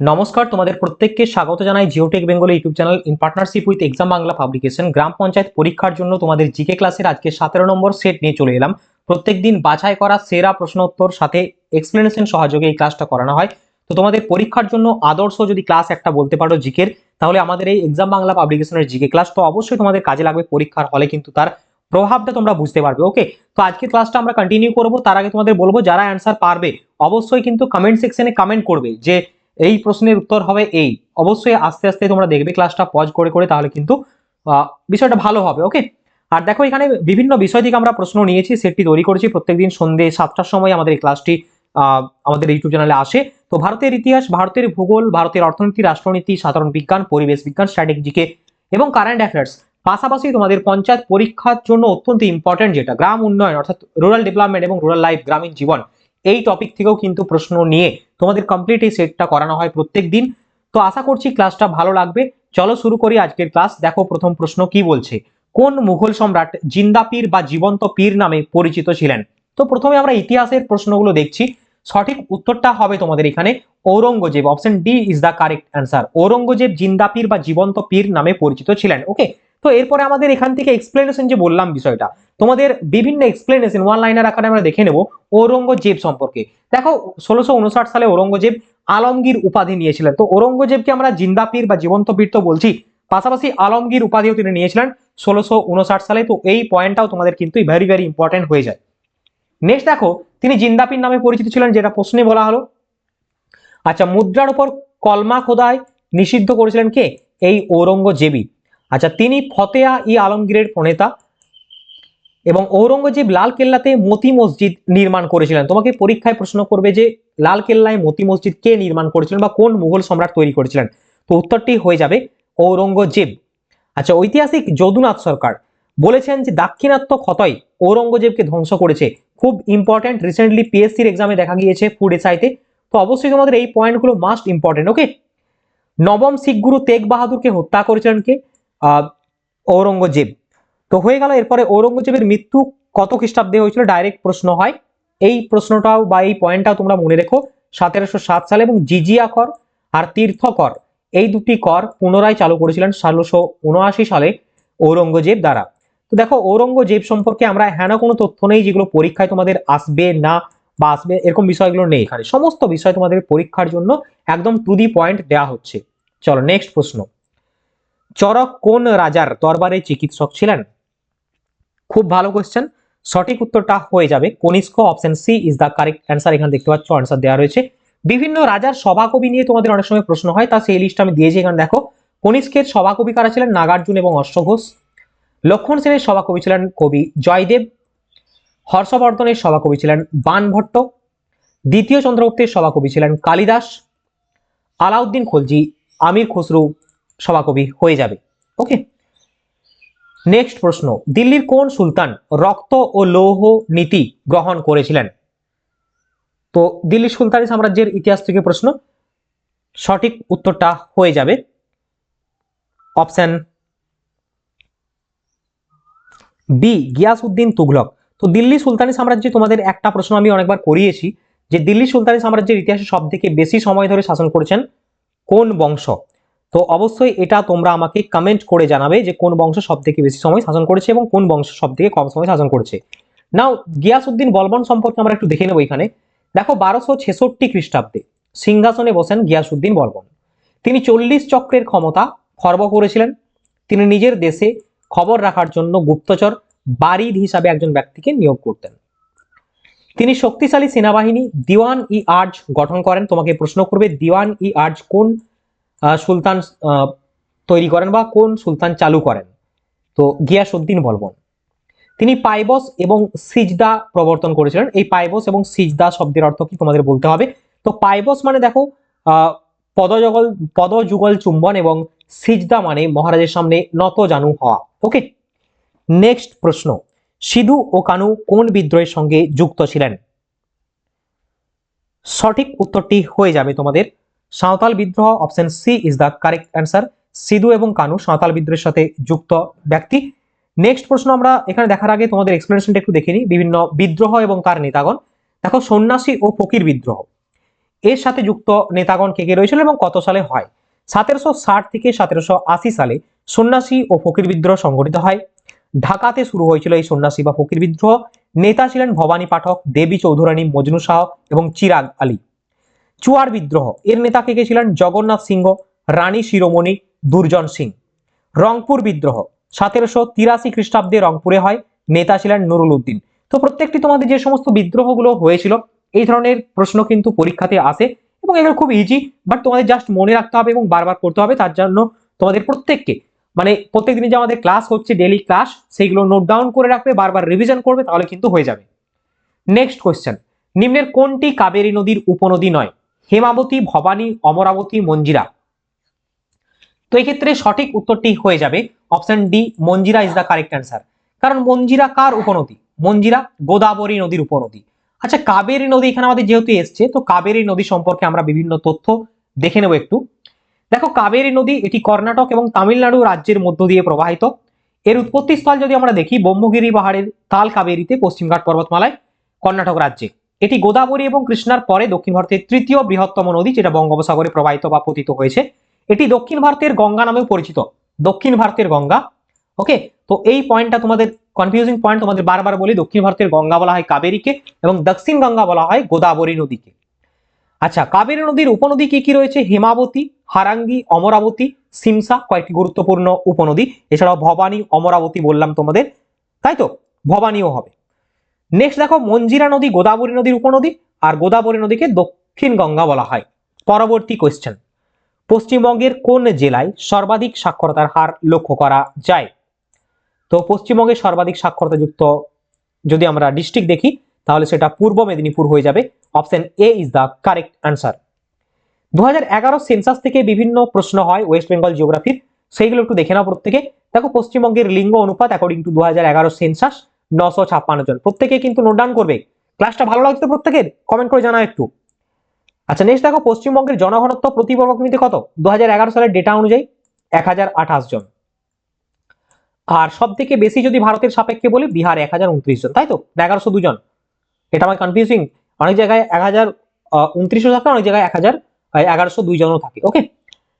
নমস্কার, তোমাদের প্রত্যেককে স্বাগত জানাই Geotech Bengal YouTube channel in partnership with exam Bangla publication গ্রাম পঞ্চায়েত পরীক্ষার জন্য তোমাদের জিকে ক্লাসের আজকে সতেরো নম্বর সেট নিয়ে চলে এলাম। প্রত্যেক দিন বাছাই করা সেরা প্রশ্নোত্তর, সাথে এক্সপ্লেনেশন সহযোগে এই ক্লাসটা করানো হয়। তো তোমাদের পরীক্ষার জন্য আদর্শ যদি ক্লাস একটা বলতে পারো জিকের তাহলে আমাদের এই এক্সাম বাংলা পাবলিকেশনের জিকে ক্লাস তো অবশ্যই তোমাদের কাজে লাগবে পরীক্ষার হলে কিন্তু তার প্রভাবটা তোমরা বুঝতে পারবে ওকে তো আজকে ক্লাসটা আমরা কন্টিনিউ করব। তার আগে তোমাদের বলব, যারা অ্যান্সার পারবে, অবশ্যই কিন্তু কমেন্ট সেকশনে কমেন্ট করবে যে এই প্রশ্নের উত্তর হবে এই। অবশ্যই আস্তে আস্তে তোমরা দেখবে ক্লাসটা পজ করে করে, তাহলে কিন্তু বিষয়টা ভালো হবে ওকে আর দেখো এখানে বিভিন্ন বিষয় থেকে আমরা প্রশ্ন নিয়েছি, সেটটি তৈরি করেছি প্রত্যেকদিন সন্ধে সাতটার সময় আমাদের এই ক্লাসটি আমাদের ইউটিউব চ্যানেলে আসে। তো ভারতের ইতিহাস, ভারতের ভূগোল, ভারতের অর্থনীতি, রাষ্ট্রনীতি, সাধারণ বিজ্ঞান, পরিবেশ বিজ্ঞান স্ট্র্যাটেজিকে এবং কারেন্ট অ্যাফেয়ার্স পাশাপাশি তোমাদের পঞ্চায়েত পরীক্ষার জন্য অত্যন্ত ইম্পর্টেন্ট যেটা, গ্রাম উন্নয়ন, অর্থাৎ রুরাল ডেভেলপমেন্ট এবং রুরাল লাইফ গ্রামীণ জীবন। এই টপিক থেকেও কিন্তু প্রশ্ন নিয়ে তোমাদের কমপ্লিট এই সেটটা করানো হয় প্রত্যেক দিন। তো আশা করছি ক্লাসটা ভালো লাগবে। চলো শুরু করি আজকের ক্লাস দেখো প্রথম প্রশ্ন কি বলছে? কোন মুঘল সম্রাট জিন্দা পীর বা জীবন্ত পীর নামে পরিচিত ছিলেন? তো প্রথমে আমরা ইতিহাসের প্রশ্নগুলো দেখছি। সঠিক উত্তরটা হবে তোমাদের এখানে Aurangzeb. Option D is the correct answer Aurangzeb জিন্দা পীর বা জীবন্ত পীর নামে পরিচিত ছিলেন। ওকে তো এরপরে আমাদের এখান থেকে এক্সপ্লেনেশন যে বললাম বিষয়টা তোমাদের বিভিন্ন এক্সপ্লেনেশন ওয়ান লাইনার আকারে আমরা দেখে নেব ঔরঙ্গজেব সম্পর্কে। দেখো, ষোলোশো সালে ঔরঙ্গজেব আলমগীর উপাধি নিয়েছিলেন। তো ঔরঙ্গজেবকে আমরা জিন্দা পীর বা জীবন্ত পীর তো বলছি। পাশাপাশি আলমগীর উপাধিও তিনি নিয়েছিলেন ষোলোশো উনষাট সালে। তো এই পয়েন্টটাও তোমাদের কিন্তু ভেরি ভেরি ইম্পর্টেন্ট হয়ে যায়। নেক্সট দেখো, তিনি জিন্দাপীর নামে পরিচিত ছিলেন, যেটা প্রশ্নে বলা হলো। আচ্ছা মুদ্রার উপর কলমা খোদায় নিষিদ্ধ করেছিলেন কে? এই ঔরঙ্গজেবী আচ্ছা তিনি ফতেয়া ই আলমগীরের প্রণেতা। এবং ঔরঙ্গজেব লাল কেল্লাতে মতি মসজিদ নির্মাণ করেছিলেন। তোমাকে পরীক্ষায় প্রশ্ন করবে যে লাল কেল্লায় মতি মসজিদ কে নির্মাণ করেছিলেন বা কোন মুঘল সম্রাট তৈরি করেছিলেন? তো উত্তরটি হয়ে যাবে ঔরঙ্গজেব। আচ্ছা ঐতিহাসিক যদুনাথ সরকার বলেছেন যে দাক্ষিণাত্য ক্ষতই ঔরঙ্গজেবকে ধ্বংস করেছে। খুব ইম্পর্টেন্ট রিসেন্টলি পিএসসির এক্সামে দেখা গিয়েছে ফুড এসআইতে তো। অবশ্যই তোমাদের এই পয়েন্টগুলো মাস্ট ইম্পর্টেন্ট ওকে নবম শিখ গুরু তেগ বাহাদুরকে হত্যা করেছিলেন কে? ঔরঙ্গজেব। তো হয়ে গেল এরপরে ঔরঙ্গজেবের মৃত্যু কত খ্রিস্টাব্দে হয়েছিল? ডাইরেক্ট প্রশ্ন হয়। এই প্রশ্নটাও বা এই পয়েন্টটাও তোমরা মনে রেখো। সতেরোশো সাত সালে এবং জিজিয়া কর আর তীর্থকর এই দুটি কর পুনরায় চালু করেছিলেন ষোলোশো উনআশি সালে ঔরঙ্গজেব দ্বারা। তো দেখো ঔরঙ্গজেব সম্পর্কে আমরা হ্যাঁ কোনো তথ্য নেই যেগুলো পরীক্ষায় তোমাদের আসবে না বা আসবে এরকম বিষয়গুলো নেই। এখানে সমস্ত বিষয় তোমাদের পরীক্ষার জন্য একদম টু দি পয়েন্ট দেওয়া হচ্ছে। চলো নেক্সট প্রশ্ন। চরক কোন রাজার দরবারে চিকিৎসক ছিলেন? খুব ভালো কোয়েশ্চেন সঠিক উত্তরটা হয়ে যাবে। Kanishka option C is the correct answer এখানে দেখতে পাচ্ছ অ্যান্সার দেওয়া রয়েছে। বিভিন্ন রাজার সভাকবি নিয়ে তোমাদের অনেক সময় প্রশ্ন হয়, তা সেই লিস্ট আমি দিয়েছি। এখানে দেখো, কনিষ্কের সভাকবি কারা ছিলেন? নাগার্জুন এবং অশ্বঘোষ লক্ষণ সেনের সভাকবি ছিলেন কবি জয়দেব। হর্ষবর্ধনের সভাকবি ছিলেন বানভট্ট দ্বিতীয় চন্দ্রগুপ্তের সভাকবি ছিলেন কালিদাস। আলাউদ্দিন খলজি, আমির খসরু সভাকবি হয়ে যাবে। ওকে নেক্সট প্রশ্ন, দিল্লির কোন সুলতান রক্ত ও লৌহ নীতি গ্রহণ করেছিলেন? তো দিল্লি সুলতানি সাম্রাজ্যের ইতিহাস থেকে প্রশ্ন, সঠিক উত্তরটা হয়ে যাবে। অপশন বি, গিয়াসউদ্দিন তুগলক তো দিল্লি সুলতানি সাম্রাজ্যে তোমাদের একটা প্রশ্ন আমি অনেকবার করিয়েছি, যে দিল্লি সুলতানি সাম্রাজ্যের ইতিহাসে সব থেকে বেশি সময় ধরে শাসন করেছেন কোন বংশ? তো অবশ্যই এটা তোমরা আমাকে কমেন্ট করে জানাবে যে কোন বংশ সব থেকে বেশি সময় শাসন করেছে এবং কোন বংশ সব থেকে কম সময় শাসন করেছে। নাও গিয়াসউদ্দিন বলবন সম্পর্কে আমরা একটু দেখে নেব এখানে। দেখো, বারোশো ছেষট্টি খ্রিস্টাব্দে সিংহাসনে বসেন গিয়াসউদ্দিন বলবন। তিনি চল্লিশ চক্রের ক্ষমতা খর্ব করেছিলেন। তিনি নিজের দেশে খবর রাখার জন্য গুপ্তচর, বারিদ হিসাবে একজন ব্যক্তিকে নিয়োগ করতেন। তিনি শক্তিশালী সেনাবাহিনী দিওয়ান ই আর্জ গঠন করেন। তোমাকে প্রশ্ন করবে, দিওয়ান ই আর্জ কোন সুলতান তৈরি করেন বা কোন সুলতান চালু করেন। তো গিয়াসউদ্দিন বলবন। তিনি পাইবস এবং সিজদা প্রবর্তন করেছিলেন। এই পাইবস এবং সিজদা শব্দের অর্থ কি তোমাদের বলতে হবে? তো পাইবস মানে দেখো পদযুগল পদযুগল চুম্বন এবং সিজদা মানে মহারাজের সামনে নত জানু হওয়া। ওকে, নেক্সট প্রশ্ন। সিধু ও কানু কোন বিদ্রোহের সঙ্গে যুক্ত ছিলেন? সঠিক উত্তরটি হয়ে যাবে তোমাদের। সাঁওতাল বিদ্রোহ option C is the correct answer Sidhu এবং কানু সাঁওতাল বিদ্রোহের সাথে যুক্ত ব্যক্তি। নেক্সট প্রশ্ন আমরা এখানে দেখার আগে তোমাদের এক্সপ্লেনেশনটা একটু দেখে নিই। বিভিন্ন বিদ্রোহ এবং তার নেতাগণ। দেখো, সন্ন্যাসী ও ফকির বিদ্রোহ। এর সাথে যুক্ত নেতাগণ কে কে রয়েছিল এবং কত সালে হয়? সতেরোশো ষাট থেকে সতেরোশো আশি সালে সন্ন্যাসী ও ফকির বিদ্রোহ সংগঠিত হয়। ঢাকাতে শুরু হয়েছিল এই সন্ন্যাসী বা ফকির বিদ্রোহ। নেতা ছিলেন ভবানী পাঠক দেবী চৌধুরানী মজনু শাহ এবং চিরাগ আলী। চুয়ার বিদ্রোহ। এর নেতা কে কে ছিলেন? জগন্নাথ সিংহ, রানী শিরোমণি, দুর্জন সিং। রংপুর বিদ্রোহ। সতেরোশো তিরাশি খ্রিস্টাব্দে রংপুরে হয়। নেতা ছিলেন নুরুল উদ্দিন। তো প্রত্যেকটি তোমাদের যে সমস্ত বিদ্রোহগুলো হয়েছিল, এই ধরনের প্রশ্ন কিন্তু পরীক্ষাতে আসে এবং এগুলো খুব ইজি বাট তোমাদের জাস্ট মনে রাখতে হবে এবং বারবার করতে হবে, তার জন্য তোমাদের প্রত্যেককে। মানে প্রত্যেক দিনে যে আমাদের ক্লাস হচ্ছে ডেলি ক্লাস সেইগুলো নোট ডাউন করে রাখবে, বারবার রিভিশন করবে, তাহলে কিন্তু হয়ে যাবে। নেক্সট কোয়েশ্চেন নিম্নের কোনটি কাবেরী নদীর উপনদী নয়? হেমাবতী, ভবানী, অমরাবতী, মঞ্জিরা। তো এই ক্ষেত্রে সঠিক উত্তরটি হয়ে যাবে option D Manjira is the correct answer কারণ মঞ্জিরা কার উপনদী? মঞ্জিরা গোদাবরী নদীর উপনদী। আচ্ছা কাবেরী নদী এখানে আমাদের যেহেতু এসছে, তো কাবেরী নদী সম্পর্কে আমরা বিভিন্ন তথ্য দেখে নেব একটু। দেখো, কাবেরী নদী এটি কর্ণাটক এবং তামিলনাড়ু রাজ্যের মধ্য দিয়ে প্রবাহিত। এর উৎপত্তি স্থল যদি আমরা দেখি, ব্রহ্মগিরি পাহাড়ের তাল কাবেরীতে পশ্চিমঘাট পর্বতমালায় কর্ণাটক রাজ্যে। এটি গোদাবরী এবং কৃষ্ণার পরে দক্ষিণ ভারতের তৃতীয় বৃহত্তম নদী, যেটা বঙ্গোপসাগরে প্রবাহিত বা পতিত হয়েছে। এটি দক্ষিণ ভারতের গঙ্গা নামেও পরিচিত। দক্ষিণ ভারতের গঙ্গা। ওকে তো এই পয়েন্টটা তোমাদের কনফিউজিং পয়েন্ট তোমাদের বারবার বলি, দক্ষিণ ভারতের গঙ্গা বলা হয় কাবেরীকে এবং দক্ষিণ গঙ্গা বলা হয় গোদাবরী নদীকে। আচ্ছা কাবেরী নদীর উপনদী কি কি রয়েছে? হেমাবতী, হারাঙ্গি, অমরাবতী, সিমসা কয়েকটি গুরুত্বপূর্ণ উপনদী। এছাড়াও ভবানী, অমরাবতী বললাম তোমাদের। তাই তো? ভবানীও হবে। নেক্সট দেখো, মঞ্জিরা নদী, গোদাবরী নদীর উপনদী আর গোদাবরী নদীকে দক্ষিণ গঙ্গা বলা হয়। পরবর্তী কোয়েশ্চেন পশ্চিমবঙ্গের কোন জেলায় সর্বাধিক সাক্ষরতার হার লক্ষ্য করা যায়? তো পশ্চিমবঙ্গের সর্বাধিক সাক্ষরতাযুক্ত যদি আমরা ডিস্ট্রিক্ট দেখি, তাহলে সেটা পূর্ব মেদিনীপুর হয়ে যাবে। Option A is the correct answer দু সেন্সাস থেকে বিভিন্ন প্রশ্ন হয় ওয়েস্ট বেঙ্গল জিওগ্রাফির সেইগুলো একটু দেখে নাও প্রত্যেকে। দেখো, পশ্চিমবঙ্গের লিঙ্গ অনুপাত অ্যাকর্ডিং টু দু হাজার এগারো সেন্সাস নশো ছাপ্পান্ন জন। প্রত্যেকে কিন্তু নোট ডাউন করবে। ক্লাসটা ভালো লাগছে প্রত্যেকের? কমেন্ট করে জানাও একটু। আচ্ছা নেক্সট দেখো, পশ্চিমবঙ্গের জনঘনত্ব প্রতি বর্গ কিলোমিটারে কত? দু হাজার এগারো সালের ডেটা অনুযায়ী এক হাজার আঠাশ জন। আর সব থেকে বেশি যদি ভারতের সাপেক্ষে বলি, বিহার এক হাজার উনত্রিশ জন। তাই তো? এগারোশো দুজন এটা আমার কনফিউজিং অনেক জায়গায় এক হাজার উনত্রিশও থাকে, অনেক জায়গায় এক হাজার এগারোশো দুই জনও থাকে। ওকে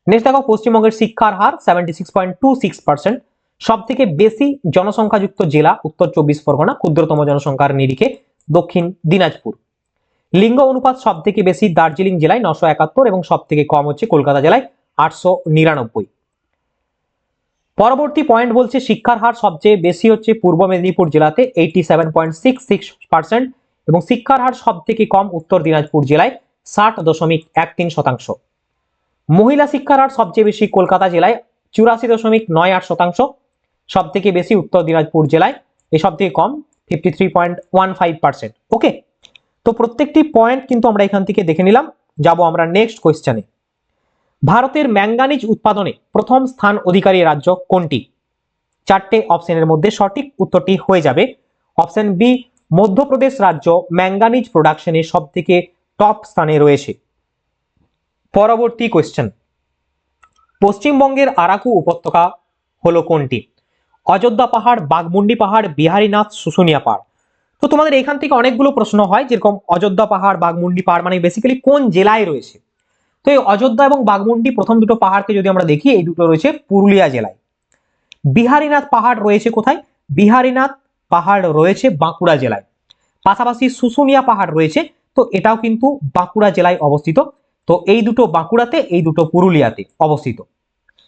নেক্সট দেখো, পশ্চিমবঙ্গের শিক্ষার হার seventy six point two six percent সব থেকে বেশি জনসংখ্যাযুক্ত জেলা উত্তর চব্বিশ পরগনা, ক্ষুদ্রতম জনসংখ্যার নিরিখে দক্ষিণ দিনাজপুর। লিঙ্গ অনুপাত সব থেকে বেশি দার্জিলিং জেলায় নশো একাত্তর এবং সব থেকে কম হচ্ছে কলকাতা জেলায় আটশো নিরানব্বই। পরবর্তী পয়েন্ট বলছে শিক্ষার হার সবচেয়ে বেশি হচ্ছে পূর্ব মেদিনীপুর জেলাতে eighty seven point six six percent এবং শিক্ষার হার সব থেকে কম উত্তর দিনাজপুর জেলায় ষাট দশমিক এক তিন শতাংশ। মহিলা শিক্ষার হার সবচেয়ে বেশি কলকাতা জেলায় চুরাশি দশমিক নয় আট শতাংশ সব থেকে বেশি উত্তর দিনাজপুর জেলায়, এ সব থেকে কম fifty three point one five percent okay তো প্রত্যেকটি পয়েন্ট কিন্তু আমরা এখান থেকে দেখে নিলাম। যাব আমরা নেক্সট কোয়েশ্চেনে ভারতের ম্যাঙ্গানিজ উৎপাদনে প্রথম স্থান অধিকারী রাজ্য কোনটি? চারটে অপশনের মধ্যে সঠিক উত্তরটি হয়ে যাবে। অপশন বি, মধ্যপ্রদেশ রাজ্য ম্যাঙ্গানিজ প্রোডাকশনে সব থেকে টপ স্থানে রয়েছে। পরবর্তী কোয়েশ্চেন পশ্চিমবঙ্গের আরাকু উপত্যকা হলো কোনটি? অযোধ্যা পাহাড়, বাঘমুন্ডি পাহাড়, বিহারীনাথ, শুশুনিয়া পাহাড়। তো তোমাদের এখান থেকে অনেকগুলো প্রশ্ন হয়, যেরকম অযোধ্যা পাহাড়, বাঘমুন্ডি পাহাড় মানে বেসিক্যালি কোন জেলায় রয়েছে? তো এই অযোধ্যা এবং বাঘমুন্ডি প্রথম দুটো পাহাড়কে যদি আমরা দেখি, এই দুটো রয়েছে পুরুলিয়া জেলায়। বিহারীনাথ পাহাড় রয়েছে কোথায়? বিহারীনাথ পাহাড় রয়েছে বাঁকুড়া জেলায়। পাশাপাশি শুশুনিয়া পাহাড় রয়েছে, তো এটাও কিন্তু বাঁকুড়া জেলায় অবস্থিত। তো এই দুটো বাঁকুড়াতে, এই দুটো পুরুলিয়াতে অবস্থিত।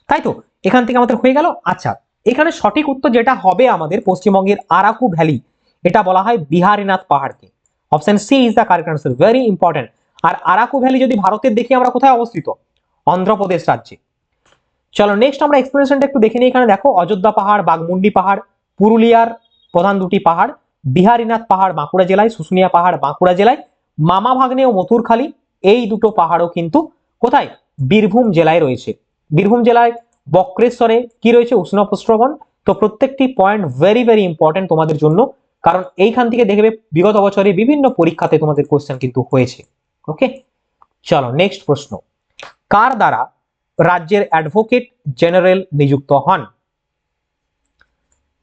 তাই তো? এখান থেকে আমাদের হয়ে গেল আচ্ছা এখানে সঠিক উত্তর যেটা হবে আমাদের পশ্চিমবঙ্গের আরাকু ভ্যালি, এটা বলা হয় বিহারীনাথ পাহাড়কে। Option C is the correct answer very important R Araku valley যদি ভারতের দেখি আমরা কোথায় অবস্থিত? অন্ধ্রপ্রদেশ রাজ্যে। চলো নেক্সট আমরা এক্সপ্লেনেশনটা একটু দেখে নিই এখানে, দেখো, অযোধ্যা পাহাড়, বাঘমুন্ডি পাহাড়, পুরুলিয়ার প্রধান দুটি পাহাড়, বিহারীনাথ পাহাড়, বাঁকুড়া জেলায়, শুশুনিয়া পাহাড়, বাঁকুড়া জেলায় মামা ভাগ্নে ও মথুরখালী, এই দুটো পাহাড়ও কিন্তু কোথায়? বীরভূম জেলায় রয়েছে। বীরভূম জেলায় বক্রেশ্বরে কি রয়েছে উষ্ণ প্রস্রবণ? তো প্রত্যেকটি পয়েন্ট ভেরি ভেরি ইম্পর্টেন্ট তোমাদের জন্য। কারণ এইখান থেকে দেখবে বিগত বছরে বিভিন্ন পরীক্ষাতে তোমাদের কোশ্চেন কিন্তু হয়েছে। ওকে চলো নেক্সট প্রশ্ন। কার দ্বারা রাজ্যের অ্যাডভোকেট জেনারেল নিযুক্ত হন?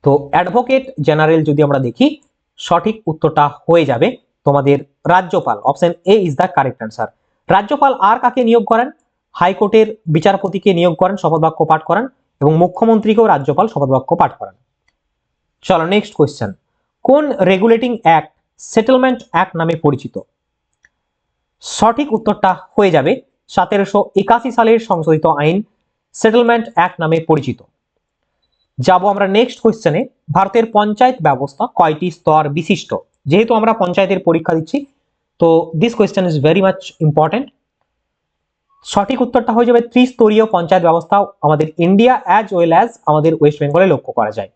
তো অ্যাডভোকেট জেনারেল যদি আমরা দেখি, সঠিক উত্তরটা হয়ে যাবে তোমাদের রাজ্যপাল। Option A is the correct answer রাজ্যপাল আর কাকে নিয়োগ করেন? হাইকোর্টের বিচারপতিকে নিয়োগ করেন, শপথ বাক্য পাঠ করান এবং মুখ্যমন্ত্রীকেও রাজ্যপাল শপথ বাক্য পাঠ করান। চলো নেক্সট কোয়েশ্চেন কোন রেগুলেটিং অ্যাক্ট সেটেলমেন্ট অ্যাক্ট নামে পরিচিত? সঠিক উত্তরটা হয়ে যাবে সতেরোশো একাশি সালের সংশোধিত আইন সেটেলমেন্ট অ্যাক্ট নামে পরিচিত। যাব আমরা নেক্সট কোয়েশ্চেনে ভারতের পঞ্চায়েত ব্যবস্থা কয়টি স্তর বিশিষ্ট? যেহেতু আমরা পঞ্চায়েতের পরীক্ষা দিচ্ছি, তো this question is very much important সঠিক উত্তরটা হয়ে যাবে ত্রিস্তরীয় পঞ্চায়েত ব্যবস্থা আমাদের ইন্ডিয়া অ্যাজ ওয়েল অ্যাজ আমাদের ওয়েস্ট বেঙ্গলে লক্ষ্য করা যায়।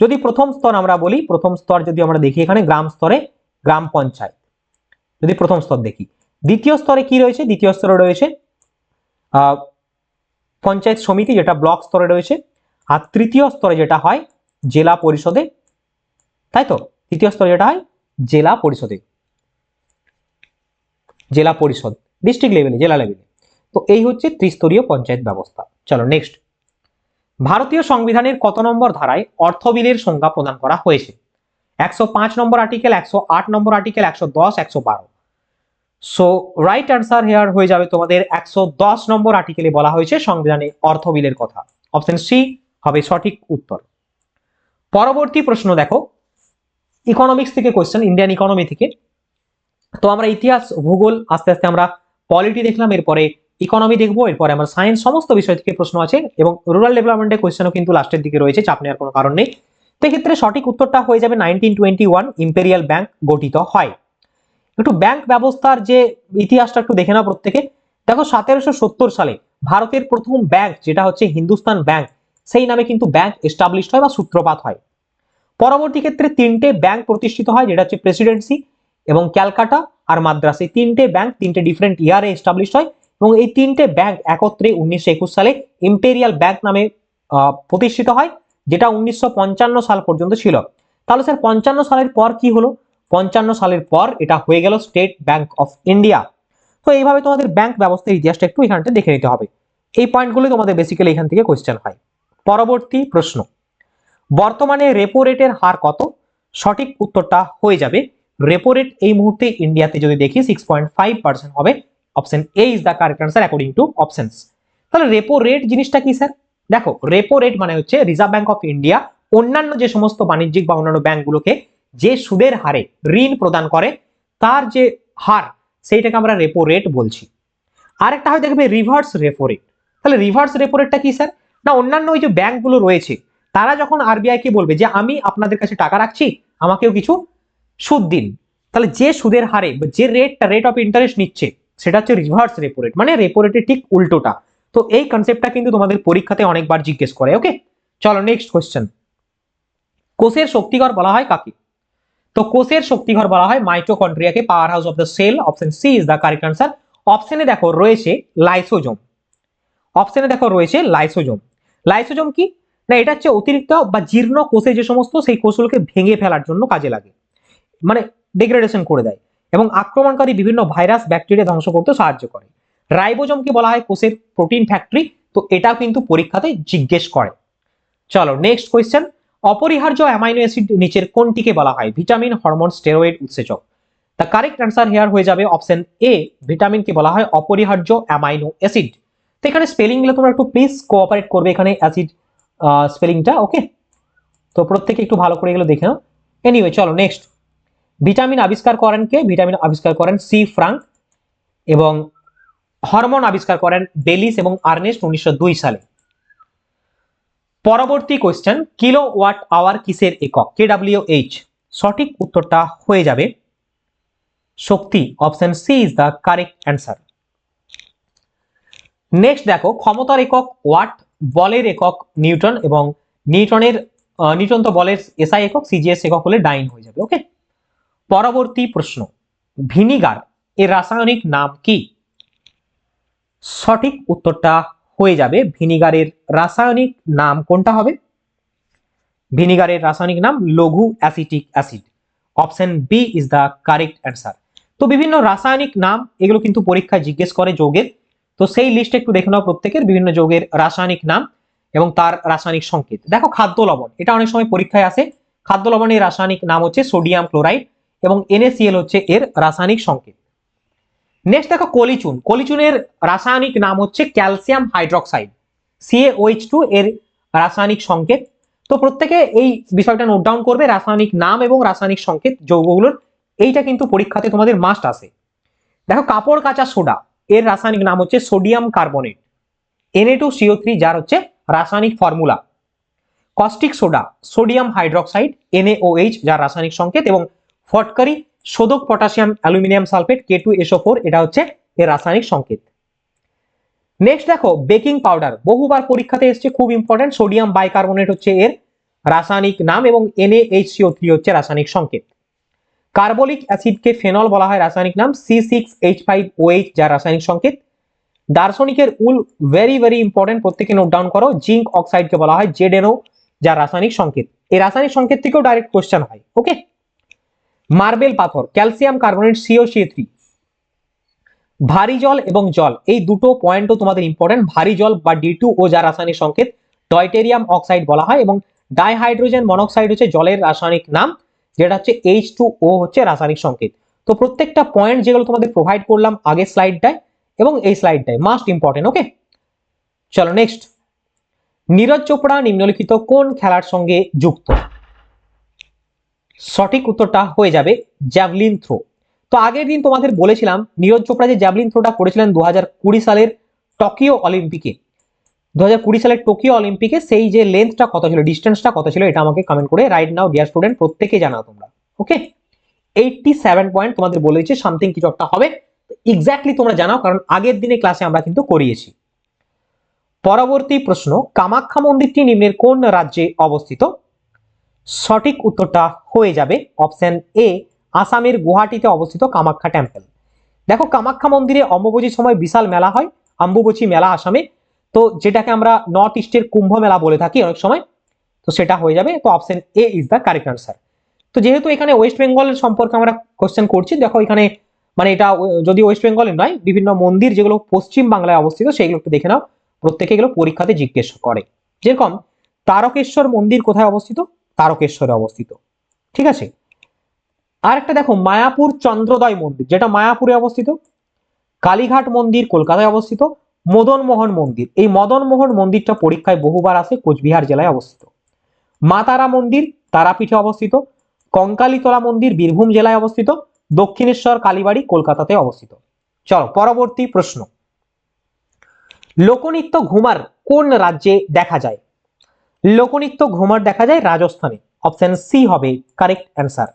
যদি প্রথম স্তর আমরা বলি, প্রথম স্তর যদি আমরা দেখি এখানে, গ্রাম স্তরে গ্রাম পঞ্চায়েত। যদি প্রথম স্তর দেখি, দ্বিতীয় স্তরে কি রয়েছে? দ্বিতীয় স্তরে রয়েছে পঞ্চায়েত সমিতি যেটা ব্লক স্তরে রয়েছে, আর তৃতীয় স্তরে যেটা হয় জেলা পরিষদে। তাই তো? তৃতীয় স্তরে যেটা হয় জেলা পরিষদে। জেলা পরিষদ ডিস্ট্রিক্ট লেভেলে জেলা লেভেলে তো এই হচ্ছে ত্রিস্তরীয় পঞ্চায়েত ব্যবস্থা। চলো নেক্সট ভারতীয় সংবিধানের কত নম্বর ধারায় অর্থ বিলের সংজ্ঞা প্রদান করা হয়েছে? একশো পাঁচ নম্বর আর্টিকেল একশো আট নম্বর আর্টিকেল একশো দশ, একশো বারো। সো রাইট অ্যান্সার হেয়ার হয়ে যাবে তোমাদের একশো দশ নম্বর আর্টিকেলে বলা হয়েছে সংবিধানে অর্থ বিলের কথা। অপশন সি হবে সঠিক উত্তর। পরবর্তী প্রশ্ন দেখো। ইকোনমিক্স থেকে কোয়েশ্চেন ইন্ডিয়ান ইকোনমি থেকে। তো আমরা ইতিহাস, ভূগোল, আস্তে আস্তে আমরা পলিটি দেখলাম, এরপরে ইকোনমি দেখব, এরপরে আমার সায়েন্স সমস্ত বিষয় থেকে প্রশ্ন আছে এবং রুরাল ডেভেলপমেন্টের কোয়েশ্চেনও কিন্তু লাস্টের দিকে রয়েছে, চাপ নেওয়ার কোনো কারণ নেই। তো এক্ষেত্রে সঠিক উত্তরটা হয়ে যাবে nineteen twenty one imperial bank গঠিত হয়। একটু ব্যাংক ব্যবস্থার যে ইতিহাসটা একটু দেখে নাও প্রত্যেকে। দেখো সতেরোশো সত্তর সালে ভারতের প্রথম ব্যাংক যেটা হচ্ছে হিন্দুস্তান ব্যাংক সেই নামে কিন্তু ব্যাংক এস্টাবলিশড হয় বা সূত্রপাত হয়। পরবর্তী ক্ষেত্রে তিনটে ব্যাংক প্রতিষ্ঠিত হয়, যেটা হচ্ছে প্রেসিডেন্সি এবং ক্যালকাটা আর মাদ্রাস। এই তিনটে ব্যাংক তিনটে ডিফারেন্ট ইয়ারে এস্টাবলিশ হয়। এবং এই তিনটে ব্যাংক একত্রে উনিশশো একুশ সালে ইম্পেরিয়াল ব্যাংক নামে প্রতিষ্ঠিত হয়, যেটা উনিশশো পঞ্চান্ন সাল পর্যন্ত ছিল। তাহলে স্যার পঞ্চান্ন সালের পর কি হলো? পঞ্চান্ন সালের পর এটা হয়ে গেল স্টেট ব্যাংক অফ ইন্ডিয়া তো এইভাবে তোমাদের ব্যাংক ব্যবস্থার ইতিহাসটা একটু এখানটা দেখে নিতে হবে। এই পয়েন্টগুলো তোমাদের বেসিক্যালি এখান থেকে কোয়েশ্চেন হয়। পরবর্তী প্রশ্ন। বর্তমানে রেপো রেটের হার কত? সঠিক উত্তরটা হয়ে যাবে। রেপো রেট এই মুহূর্তে ইন্ডিয়াতে যদি দেখি সিক্স পয়েন্ট ফাইভ পার্সেন্ট হবে। Option A is the correct answer according to options তাহলে রেপো রেট জিনিসটা কি স্যার দেখো রেপো রেট মানে হচ্ছে রিজার্ভ ব্যাংক অফ ইন্ডিয়া অন্যান্য যে সমস্ত বাণিজ্যিক বা অন্যান্য ব্যাংকগুলোকে যে সুদের হারে ঋণ প্রদান করে, তার যে হার, সেইটাকে আমরা রেপো রেট বলছি। আরেকটা হয় দেখবে রিভার্স রেপো রেট তাহলে রিভার্স রেপো রেটটা কি স্যার না, অন্যান্য ওই যে ব্যাংকগুলো রয়েছে, তারা যখন আরবিআই কে বলবে যে আমি আপনাদের কাছে টাকা রাখছি, আমাকেও কিছু সুদ দিন। তাহলে যে সুদের হারে যে রেটটা রেট অফ ইন্টারেস্ট নিচ্ছে সেটা হচ্ছে রিভার্স রেপো রেট মানে রেপো রেটের ঠিক উল্টোটা। তো এই কনসেপ্টটা কিন্তু তোমাদের পরীক্ষাতে অনেকবার জিজ্ঞেস করে ওকে চলো নেক্সট কোশ্চেন কোষের শক্তিঘর বলা হয় কাকে? তো কোষের শক্তিঘর বলা হয় মাইটোকন্ড্রিয়াকে power house of the cell option C is the correct answer অপশনে দেখো রয়েছে লাইসোজোম অপশনে দেখো রয়েছে লাইসোজোম লাইসোজোম কি? না, এটা হচ্ছে অতিরিক্ত বা জীর্ণ কোষে যে সমস্ত সেই কোষগুলোকে ভেঙে ফেলার জন্য কাজে লাগে। মানে ডিগ্রেডেশন করে দেয়। এবং আক্রমণকারী বিভিন্ন ভাইরাস, ব্যাকটেরিয়া ধ্বংস করতে সাহায্য করে। রাইবোজোমকে বলা হয় কোষের প্রোটিন ফ্যাক্টরি, তো এটাও কিন্তু পরীক্ষাতে জিজ্ঞেস করে। চলো নেক্সট কোয়েশ্চেন অপরিহার্য অ্যামাইনো অ্যাসিড নিচের কোনটিকে বলা হয়? ভিটামিন, হরমোন, স্টেরয়েড উৎসেচক। দ্য কারেক্ট অ্যান্সার হেয়ার হয়ে যাবে অপশন এ ভিটামিনকে বলা হয় অপরিহার্য অ্যামাইনো অ্যাসিড। তো এখানে স্পেলিংগুলো তোমরা একটু প্লিজ কোঅপারেট করবে এখানে অ্যাসিড স্পেলিংটা ওকে তো প্রত্যেকে একটু ভালো করে এগুলো দেখে নাও। এনিওয়ে চলো নেক্সট ভিটামিন আবিষ্কার করেন কে? ভিটামিন আবিষ্কার করেন সি ফ্রাঙ্ক এবং হরমোন আবিষ্কার করেন বেলিস এবং আর্নেস্ট উনিশশো দুই সালে। পরবর্তী কোয়েশ্চেন কিলো ওয়াট আওয়ার কিসের একক? কেডাব্লিউ এইচ সঠিক উত্তরটা হয়ে যাবে। শক্তি option C is the correct answer next দেখো, ক্ষমতার একক ওয়াট, বলের একক নিউটন এবং নিউটনের নিউটন তো বলের এসআই একক, সিজিএস একক হলে ডাইন হয়ে যাবে ওকে পরবর্তী প্রশ্ন, ভিনিগার এর রাসায়নিক নাম কি? সঠিক উত্তরটা হয়ে যাবে ভিনিগারের রাসায়নিক নাম কোনটা হবে? ভিনিগারের রাসায়নিক নাম লঘু acetic acid. Option B is the correct answer. তো বিভিন্ন রাসায়নিক নাম, এগুলো কিন্তু পরীক্ষায় জিজ্ঞেস করে যৌগের। তো সেই লিস্ট একটু দেখে নাও প্রত্যেকের বিভিন্ন যৌগের রাসায়নিক নাম এবং তার রাসায়নিক সংকেত। দেখো খাদ্য লবণ, এটা অনেক সময় পরীক্ষায় আসে। খাদ্য লবণের রাসায়নিক নাম হচ্ছে সোডিয়াম ক্লোরাইড। এবং NaCl হচ্ছে এর রাসায়নিক সংকেত। নেক্সট দেখো কলিচুন। কলিচুনের রাসায়নিক নাম হচ্ছে ক্যালসিয়াম হাইড্রক্সাইড। সিএওএইচ টু এর রাসায়নিক সংকেত। তো প্রত্যেকে এই বিষয়টা নোট ডাউন করবে, রাসায়নিক নাম এবং রাসায়নিক সংকেত যৌগগুলোর। এইটা কিন্তু পরীক্ষাতে তোমাদের মাস্ট আসে দেখো কাপড় কাঁচা সোডা, এর রাসায়নিক নাম হচ্ছে sodium carbonate. NA two CO three যার হচ্ছে রাসায়নিক formula. Caustic soda sodium hydroxide NAOH যার রাসায়নিক সংকেত এবং ফটকারি শোধক potassium aluminium sulphate K two SO four এটা হচ্ছে এর রাসায়নিক সংকেত। নেক্সট দেখো বেকিং পাউডার বহুবার পরীক্ষাতে এসছে, খুব ইম্পর্টেন্ট সোডিয়াম বাইকার্বনেট হচ্ছে এর রাসায়নিক নাম এবং এনএএইচসিও থ্রি হচ্ছে রাসায়নিক সংকেত। কার্বলিক অ্যাসিডকে ফেনল বলা হয়, রাসায়নিক নাম C six H five OH যার রাসায়নিক সংকেত। দার্শনিকের উল ভেরি ভেরি ইম্পর্টেন্ট প্রত্যেকে নোট ডাউন করো। জিঙ্ক অক্সাইডকে বলা হয় জেডেনও যা রাসায়নিক সংকেত। এই রাসায়নিক সংকেত থেকেও ডাইরেক্ট কোশ্চেন হয় ওকে মার্বেল পাথর, calcium carbonate, CO C three. ভারী জল এবং জল, এই দুটো পয়েন্টও তোমাদের ইম্পর্টেন্ট ভারী জল বা ডি টু ও যার রাসায়নিক সংকেত ডয়টেরিয়াম অক্সাইড বলা হয় এবং ডাইহাইড্রোজেন মনোক্সাইড হচ্ছে জলের রাসায়নিক নাম, যেটা হচ্ছে এইচ টু ও হচ্ছে রাসায়নিক সংকেত। তো প্রত্যেকটা পয়েন্ট যেগুলো তোমাদের প্রোভাইড করলাম আগের স্লাইডটায় এবং এই স্লাইডটায় মাস্ট ইম্পর্টেন্ট ওকে চলো নেক্সট নীরজ চোপড়া নিম্নলিখিত কোন খেলার সঙ্গে যুক্ত? সঠিক উত্তরটা হয়ে যাবে জ্যাভলিন থ্রো। তো আগের দিন তোমাদের বলেছিলাম, নীরজ চোপড়া যে জ্যাভলিন থ্রোটা করেছিলেন দু হাজার কুড়ি সালের টোকিও অলিম্পিকে, দু হাজার কুড়ি সালের টোকিও অলিম্পিকে সেই যে লেন্থটা কত ছিল ডিস্টেন্সটা কত ছিল, এটা আমাকে কমেন্ট করে রাইট নাও ডিয়ার স্টুডেন্ট প্রত্যেকে জানাও তোমরা ওকে এইটটি সেভেন পয়েন্ট তোমাদের বলে দিচ্ছে সামথিং কিছু একটা হবে এক্স্যাক্টলি তোমরা জানাও, কারণ আগের দিনে ক্লাসে আমরা কিন্তু করিয়েছি। পরবর্তী প্রশ্ন, কামাখ্যা মন্দিরটি নিম্নের কোন রাজ্যে অবস্থিত? সঠিক উত্তরটা হয়ে যাবে অপশন এ, আসামের গুয়াহাটিতে অবস্থিত কামাখ্যা টেম্পল। দেখো, কামাখ্যা মন্দিরে অম্বুবচীর সময় বিশাল মেলা হয়, অম্বুবচী মেলা আসামে। তো যেটাকে আমরা নর্থ ইস্টের কুম্ভ মেলা বলে থাকি অনেক সময়, তো সেটা হয়ে যাবে। তো option A is the correct answer তো যেহেতু এখানে ওয়েস্ট বেঙ্গল সম্পর্কে আমরা কোশ্চেন করছি, দেখো এখানে মানে এটা যদি ওয়েস্ট বেঙ্গলের নয়, বিভিন্ন মন্দির যেগুলো পশ্চিম বাংলায় অবস্থিত, সেগুলো একটু দেখে নাও। প্রত্যেকে এগুলো পরীক্ষাতে জিজ্ঞেস করে। যেরকম, তারকেশ্বর মন্দির কোথায় অবস্থিত? তারকেশ্বরে অবস্থিত। ঠিক আছে? আর একটা দেখো, মায়াপুর চন্দ্রোদয় মন্দির। যেটা মায়াপুরে অবস্থিত? কালীঘাট মন্দির, কলকাতায় অবস্থিত। মদন মোহন মন্দির। এই মদন মোহন মন্দিরটা পরীক্ষায় বহুবার আসে কোচবিহার জেলায় অবস্থিত। মা তারা মন্দির, তারাপীঠে অবস্থিত। কঙ্কালীতলা মন্দির, বীরভূম জেলায় অবস্থিত। দক্ষিণেশ্বর, কালীবাড়ি, কলকাতাতে অবস্থিত। চলো, পরবর্তী প্রশ্ন। লোকনৃত্য ঘুমার কোন রাজ্যে দেখা যায়? লোকনৃত্য ঘুমার দেখা যায় রাজস্থানে। অপশন সি হবে কারেক্ট অ্যান্সার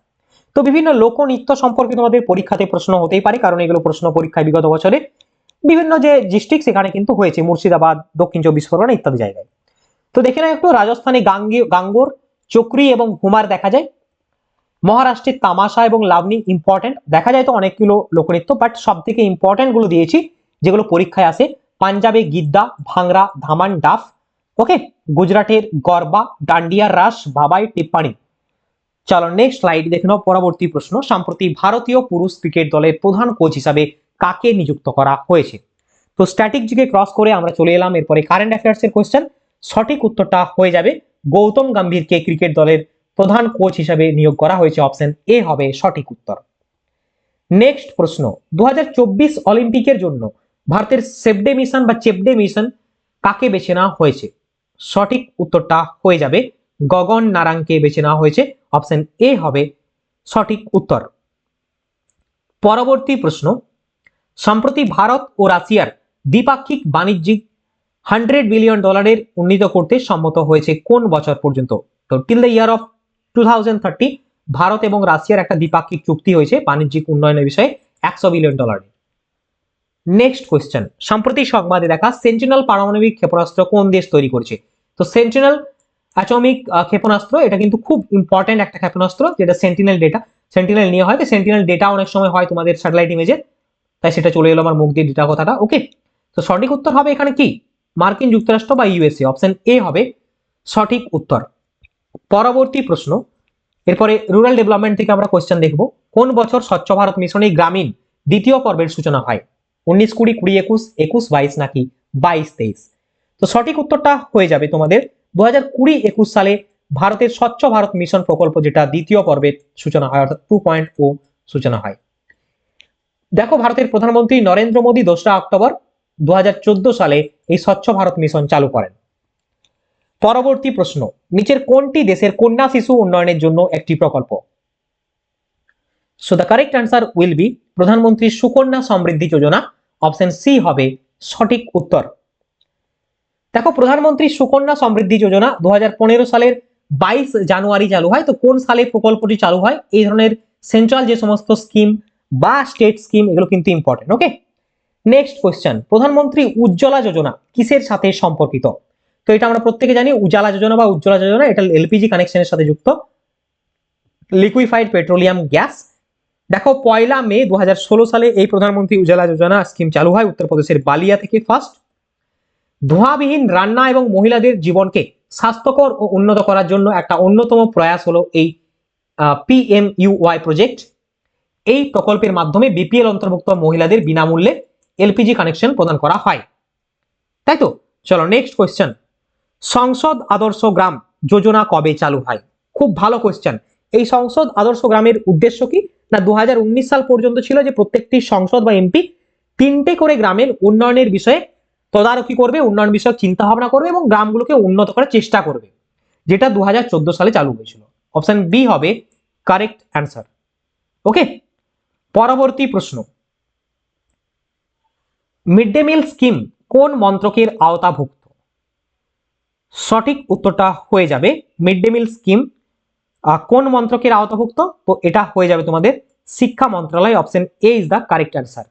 তো বিভিন্ন লোকনৃত্য সম্পর্কে তোমাদের পরীক্ষাতে প্রশ্ন হতেই পারে, কারণ এগুলো প্রশ্ন পরীক্ষায় বিগত বছরে বিভিন্ন যে ডিস্ট্রিক্ট সেখানে কিন্তু হয়েছে, মুর্শিদাবাদ, দক্ষিণ চব্বিশ পরগনা ইত্যাদি জায়গায়। তো দেখে না একটু, রাজস্থানে গাঙ্গি, গাঙ্গোর, চক্রি এবং ঘুমার দেখা যায়। মহারাষ্ট্রের তামাশা এবং লাভনি ইম্পর্টেন্ট দেখা যায় তো অনেকগুলো লোকনৃত্য বাট সব থেকে ইম্পর্টেন্টগুলো দিয়েছি, যেগুলো পরীক্ষায় আসে। পাঞ্জাবে গিদ্দা, ভাংরা, ধামান, ডাফ ওকে গুজরাটের গরবা ডান্ডিয়া রাস বাবাই টিপ্পানি চলো নেক্সট স্লাইড দেখে নাও পরবর্তী প্রশ্ন। সম্প্রতি ভারতীয় পুরুষ ক্রিকেট দলের প্রধান কোচ হিসাবে কাকে নিযুক্ত করা হয়েছে? তো স্ট্যাটিক জিকে ক্রস করে আমরা চলে এলাম, এরপরে কারেন্ট অ্যাফেয়ার্স এর কোয়েশ্চেন সঠিক উত্তরটা হয়ে যাবে গৌতম গম্ভীরকে ক্রিকেট দলের প্রধান কোচ হিসাবে নিয়োগ করা হয়েছে। অপশন এ হবে সঠিক উত্তর। নেক্সট প্রশ্ন, দুহাজার চব্বিশ অলিম্পিকের জন্য ভারতের সেফডে মিশন বা চেপডে মিশন কাকে বেছে নেওয়া হয়েছে? সঠিক উত্তরটা হয়ে যাবে। গগন নারাংকে বেছে নেওয়া হয়েছে। অপশন এ হবে সঠিক উত্তর। পরবর্তী প্রশ্ন, সম্প্রতি ভারত ও রাশিয়ার দ্বিপাক্ষিক বাণিজ্যিক হান্ড্রেড বিলিয়ন ডলারের উন্নীত করতে সম্মত হয়েছে কোন বছর পর্যন্ত? তো till the year of two Bharat এবং রাশিয়ার একটা দ্বিপাক্ষিক চুক্তি হয়েছে বাণিজ্যিক উন্নয়নের বিষয়ে একশো বিলিয়ন ডলারের নেক্সট কোয়েশ্চেন সাম্প্রতিক সংবাদে দেখা সেন্টিনাল পারমাণবিক ক্ষেপণাস্ত্র কোন দেশ তৈরি করছে? তো সেন্টিনাল অ্যাটমিক ক্ষেপণাস্ত্র, এটা কিন্তু খুব ইম্পর্টেন্ট একটা ক্ষেপণাস্ত্র, যেটা সেন্টিনাল ডেটা সেন্টিনাল নিয়ে হয়, তো সেন্টিনেল ডেটা অনেক সময় হয় তোমাদের স্যাটেলাইট ইমেজে তাই সেটা চলে এলো আমার মুখ দিয়ে ডেটা কথাটা। ওকে তো সঠিক উত্তর হবে এখানে কি? মার্কিন যুক্তরাষ্ট্র বা ইউএসএ অপশন এ হবে সঠিক উত্তর। পরবর্তী প্রশ্ন। এরপরে রুরাল ডেভেলপমেন্ট থেকে আমরা কোয়েশ্চেন দেখব। কোন বছর স্বচ্ছ ভারত মিশনে গ্রামীণ দ্বিতীয় পর্বের সূচনা হয়? উনিশ কুড়ি কুড়ি একুশ একুশ বাইশ নাকি বাইশ তেইশ? তো সঠিক উত্তরটা হয়ে যাবে তোমাদের দু হাজার কুড়ি একুশ সালে ভারতের স্বচ্ছ ভারত মিশন প্রকল্প যেটা দ্বিতীয় পর্বের সূচনা হয়, অর্থাৎ টু পয়েন্ট ও সূচনা হয়। দেখো ভারতের প্রধানমন্ত্রী নরেন্দ্র মোদী দোসরা অক্টোবর দু হাজার চোদ্দ সালে এই স্বচ্ছ ভারত মিশন চালু করেন। পরবর্তী প্রশ্ন, নিচের কোনটি দেশের কন্যা শিশু উন্নয়নের জন্য একটি প্রকল্প? So the correct answer will be Pradhan Mantri Sukanya Samriddhi Yojana option C হবে সঠিক উত্তর। দেখো প্রধানমন্ত্রী সুকন্যা সমৃদ্ধি যোজনা দু হাজার পনেরো সালের বাইশ জানুয়ারি চালু হয়। তো কোন সালে প্রকল্পটি চালু হয়? এই ধরনের সেন্ট্রাল যে সমস্ত স্কিম বা স্টেট স্কিম এগুলো কিন্তু ইম্পর্টেন্ট ওকে নেক্সট কোয়েশ্চেন প্রধানমন্ত্রী উজ্জ্বলা যোজনা কিসের সাথে সম্পর্কিত? তো এটা আমরা প্রত্যেকে জানি উজালা যোজনা বা উজ্জ্বলা যোজনা এটা এলপিজি কানেকশনের সাথে যুক্ত। লিকুইফাইড পেট্রোলিয়াম গ্যাস দেখো, পয়লা মে দু হাজার ষোলো সালে এই প্রধানমন্ত্রী উজালা যোজনা স্কিম চালু হয় উত্তরপ্রদেশের বালিয়া থেকে ফার্স্ট। ধোঁয়াবিহীন রান্না এবং মহিলাদের জীবনকে স্বাস্থ্যকর ও উন্নত করার জন্য একটা অন্যতম প্রয়াস হলো এই পিএমইউওয়াই প্রজেক্ট এই প্রকল্পের মাধ্যমে বিপিএল অন্তর্ভুক্ত মহিলাদের বিনামূল্যে এলপিজি কানেকশন প্রদান করা হয়। তাই তো? চলো নেক্সট কোয়েশ্চেন সংসদ আদর্শ গ্রাম যোজনা কবে চালু হয়? খুব ভালো কোয়েশ্চেন এই সংসদ আদর্শ গ্রামের উদ্দেশ্য কি? না দু হাজার উনিশ সাল পর্যন্ত ছিল যে প্রত্যেকটি সংসদ বা এমপি তিনটে করে গ্রামের উন্নয়নের বিষয়ে তদারকি করবে, উন্নয়ন বিষয়ক চিন্তা ভাবনা করবে এবং গ্রামগুলোকে উন্নত করার চেষ্টা করবে, যেটা দু হাজার চোদ্দ সালে চালু হয়েছিল। অপশন বি হবে কারেক্ট অ্যান্সার ওকে পরবর্তী প্রশ্ন। মিড ডে মিল স্কিম কোন মন্ত্রকের আওতাভুক্ত? সঠিক উত্তরটা হয়ে যাবে মিড ডে মিল স্কিম কোন মন্ত্রকের আওতাভুক্ত? তো এটা হয়ে যাবে তোমাদের শিক্ষা মন্ত্রণালয় option A is the correct answer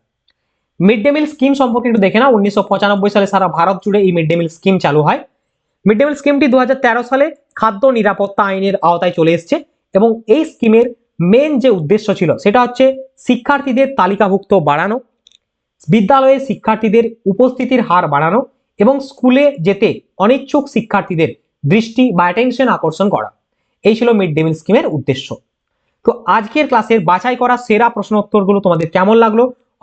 mid day meal scheme সম্পর্কে একটু দেখে না উনিশশো পঁচানব্বই সালে সারা ভারত জুড়ে এই মিড ডে মিল স্কিম চালু হয়। মিড ডে মিল স্কিমটি দু হাজার তেরো সালে খাদ্য নিরাপত্তা আইনের আওতায় চলে এসছে এবং এই স্কিমের মেন যে উদ্দেশ্য ছিল, সেটা হচ্ছে শিক্ষার্থীদের তালিকাভুক্ত বাড়ানো বিদ্যালয়ে শিক্ষার্থীদের উপস্থিতির হার বাড়ানো এবং স্কুলে যেতে অনিচ্ছুক শিক্ষার্থীদের দৃষ্টি বা অ্যাটেনশন আকর্ষণ করা। এই ছিল মিড ডে মিল স্কিমের উদ্দেশ্য। তো আজকের ক্লাসের বাছাই করা সেরা প্রশ্ন উত্তরগুলো তোমাদের কেমন লাগল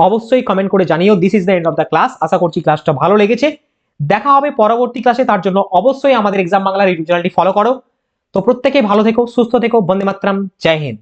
অবশ্যই কমেন্ট করে জানিও। This is the end of the class আশা করছি ক্লাসটা ভালো লেগেছে। দেখা হবে পরবর্তী ক্লাসে তার জন্য অবশ্যই আমাদের এক্সাম বাংলার ইউটিউব চ্যানেলটি ফলো করো। তো প্রত্যেকে ভালো থেকো, সুস্থ থেকো। বন্দে মাতরম। জয় হিন্দ।